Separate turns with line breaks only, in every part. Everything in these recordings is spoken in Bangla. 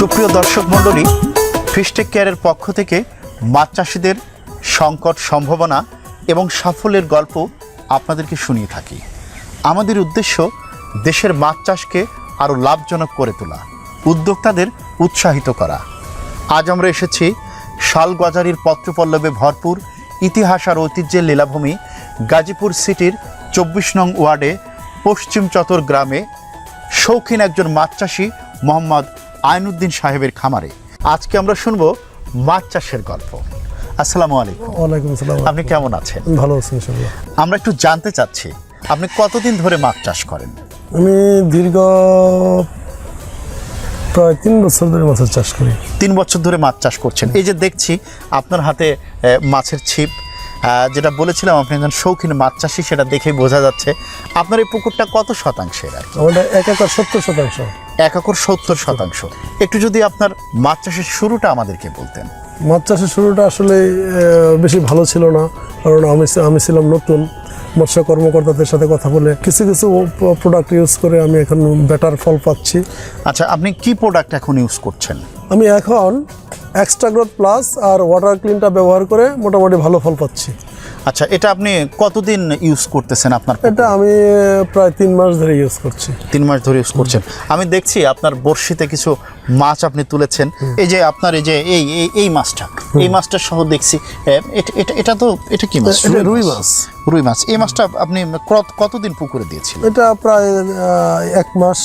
সুপ্রিয় দর্শক মণ্ডলী ফিশটেক কেয়ারের পক্ষ থেকে মাছ চাষিদের সংকট সম্ভাবনা এবং সাফল্যের গল্প আপনাদেরকে শুনিয়ে থাকি। আমাদের উদ্দেশ্য দেশের মাছ চাষকে আরও লাভজনক করে তোলা, উদ্যোক্তাদের উৎসাহিত করা। আজ আমরা এসেছি শালগজারির পত্রপল্লবে ভরপুর ইতিহাস আর ঐতিহ্যের লীলাভূমি গাজীপুর সিটির চব্বিশ নং ওয়ার্ডে পশ্চিম চতর গ্রামে শৌখিন একজন মাছ চাষি মোহাম্মদ আইনুদ্দিন সাহেবের খামারে। আজকে আমরা শুনব মাছ চাষের গল্প। আসসালামু আলাইকুম।
ওয়ালাইকুম আসসালাম
আপনি কেমন আছেন?
ভালো আছি ইনশাল্লাহ
আমরা একটু জানতে চাচ্ছি আপনি কতদিন ধরে মাছ চাষ করেন?
আমি দীর্ঘ প্রায় তিন বছর ধরে মাছের চাষ করি।
তিন বছর ধরে মাছ চাষ করছেন। এই যে দেখছি আপনার হাতে মাছের ছিপ আহ, যেটা বলেছিলাম আপনি একজন শৌখিন মাছ চাষি সেটা দেখেই বোঝা যাচ্ছে। আপনার এই পুকুরটা কত শতাংশের আর কি?
এক একর সত্তর শতাংশ।
এক একর সত্তর শতাংশ। একটু যদি আপনার মাছ চাষের শুরুটা আমাদেরকে বলতেন।
মাছ চাষের শুরুটা আসলে বেশি ভালো ছিল না। কারণ আমি আমি ছিলাম নতুন। মৎস্য কর্মকর্তাদের সাথে কথা বলে কিছু কিছু প্রোডাক্ট ইউজ করে আমি এখন বেটার ফল পাচ্ছি।
আচ্ছা আপনি কি প্রোডাক্ট এখন ইউজ করছেন?
আমি এখন এক্সট্রা গ্রোথ প্লাস আর ওয়াটার ক্লিনটা ব্যবহার করে মোটামুটি ভালো ফল পাচ্ছি।
আচ্ছা এটা আপনি কতদিন ইউজ করতেছেন আপনার
এটা আমি প্রায় তিন মাস ধরে ইউজ করছি।
তিন মাস ধরে ইউজ করছেন। আমি দেখছি আপনার বড়শিতে কিছু মাছ আপনি তুলেছেন। এই যে আপনার এই যে এই এই- মাছটা এই মাছটা সহ দেখছি এটা- এটা তো এটা কি মাছ?
রুই মাছ।
রুই মাছ। এই মাছটা আপনি কত- কতদিন পুকুরে দিয়েছিলেন?
এটা প্রায় এক মাস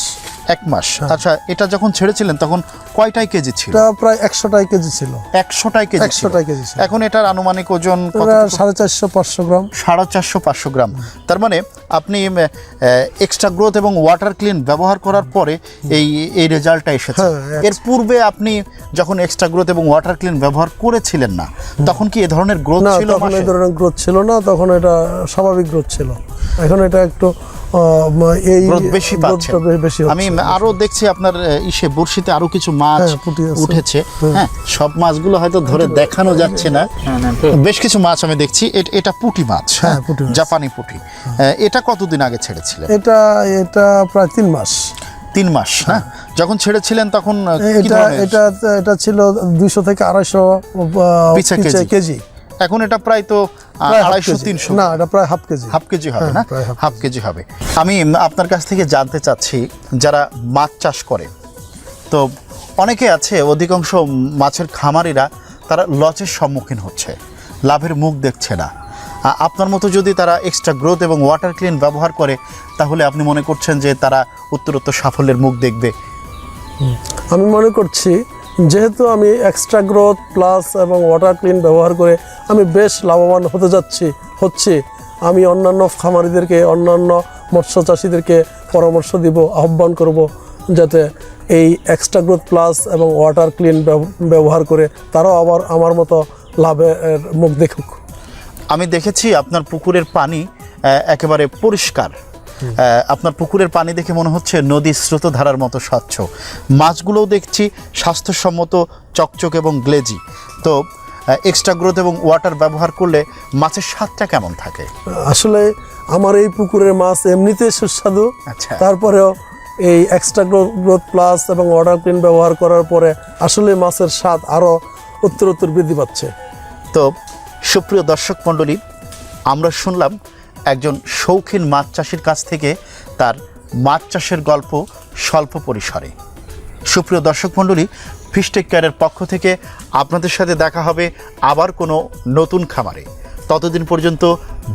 এক মাস। আচ্ছা। এটা যখন ছেড়েছিলেন তখন কয়টাই কেজি ছিল?
এটা প্রায় একশোটাই কেজি ছিল।
একশোটাই কেজি।
একশোটাই কেজি ছিল।
এখন এটার আনুমানিক ওজন
সাড়ে চারশো পাঁচশো গ্রাম।
সাড়ে চারশো পাঁচশো গ্রাম। তার মানে আপনি এক্সট্রা গ্রোথ এবং ওয়াটার ক্লিন ব্যবহার করার পরে এই এই রেজাল্টটা এসেছে।
হ্যাঁ,
এর পূর্বে আপনি যখন এক্সট্রা গ্রোথ এবং ওয়াটার ক্লিন ব্যবহার করেছিলেন না তখন কি এ ধরনের গ্রোথ ছিল
তখন এই ধরনের গ্রোথ ছিল না তখন এটা স্বাভাবিক গ্রোথ ছিল। এখন এটা একটু এই
বেশি
বেশি
আমি আরও দেখছি আপনার ইসে বড়শিতে আরও কিছু মাছ
হ্যাঁ, আছে।
উঠেছে। হ্যাঁ। সব মাছগুলো হয়তো ধরে দেখানো যাচ্ছে না। বেশ কিছু মাছ আমি দেখছি। এট- এটা পুঁটি মাছ
হ্যাঁ, পুঁটি
জাপানি পুঁটি। এটা কতদিন আগে ছেড়েছিলেন?
এটা এটা প্রায় তিন মাস।
তিন মাস হ্যাঁ? যখন ছেড়েছিলেন তখন
এটা এটা এটা ছিল দুইশো থেকে আড়াইশো
কেজি। এখন এটা প্রায় তো আড়াইশো তিনশো।
না এটা প্রায় হাফ কেজি।
হাফ কেজি হবে
হ্যাঁ,
না?
Half
half KG. হবে। আমি আপনার কাছ থেকে জানতে চাচ্ছি যারা মাছ চাষ করে তো অনেকে আছে অধিকাংশ মাছের খামারিরা তারা লসের সম্মুখীন হচ্ছে লাভের মুখ দেখছে না। আপনার মতো যদি তারা এক্সট্রা গ্রোথ এবং ওয়াটার ক্লিন ব্যবহার করে তাহলে আপনি মনে করছেন যে তারা উত্তরোত্তর সাফল্যের মুখ দেখবে?
আমি মনে করছি যেহেতু আমি এক্সট্রা গ্রোথ প্লাস এবং ওয়াটার ক্লিন ব্যবহার করে আমি বেশ লাভবান হতে যাচ্ছি হচ্ছে। আমি অন্যান্য খামারিদেরকে অন্যান্য মৎস্য চাষিদেরকে পরামর্শ দিব আহ্বান করব যাতে এই এক্সট্রা গ্রোথ প্লাস এবং ওয়াটার ক্লিন ব্যবহার করে তারাও আবার আমার মতো লাভের মুখ দেখুক।
আমি দেখেছি আপনার পুকুরের পানি একেবারে পরিষ্কার। আপনার পুকুরের পানি দেখে মনে হচ্ছে নদীর স্রোতধারার মতো স্বচ্ছ। মাছগুলোও দেখছি স্বাস্থ্যসম্মত চকচক এবং গ্লেজি। তো এক্সট্রা গ্রোথ এবং ওয়াটার ব্যবহার করলে মাছের স্বাদটা কেমন থাকে?
আসলে আমার এই পুকুরের মাছ এমনিতে সুস্বাদু।
আচ্ছা।
তারপরেও এই এক্সট্রা গ্রোথ প্লাস এবং ওয়াটার ক্লিন ব্যবহার করার পরে আসলে মাছের স্বাদ আরও উত্তরোত্তর বৃদ্ধি পাচ্ছে।
তো সুপ্রিয় দর্শক মণ্ডলী আমরা শুনলাম একজন শৌখিন মাছ চাষির কাছ থেকে তার মাছ চাষের গল্প স্বল্প পরিসরে। সুপ্রিয় দর্শক মণ্ডলী ফিশটেক কেয়ারের পক্ষ থেকে আপনাদের সাথে দেখা হবে আবার কোনো নতুন খামারে। ততদিন পর্যন্ত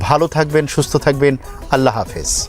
ভালো থাকবেন, সুস্থ থাকবেন। আল্লাহ হাফেজ।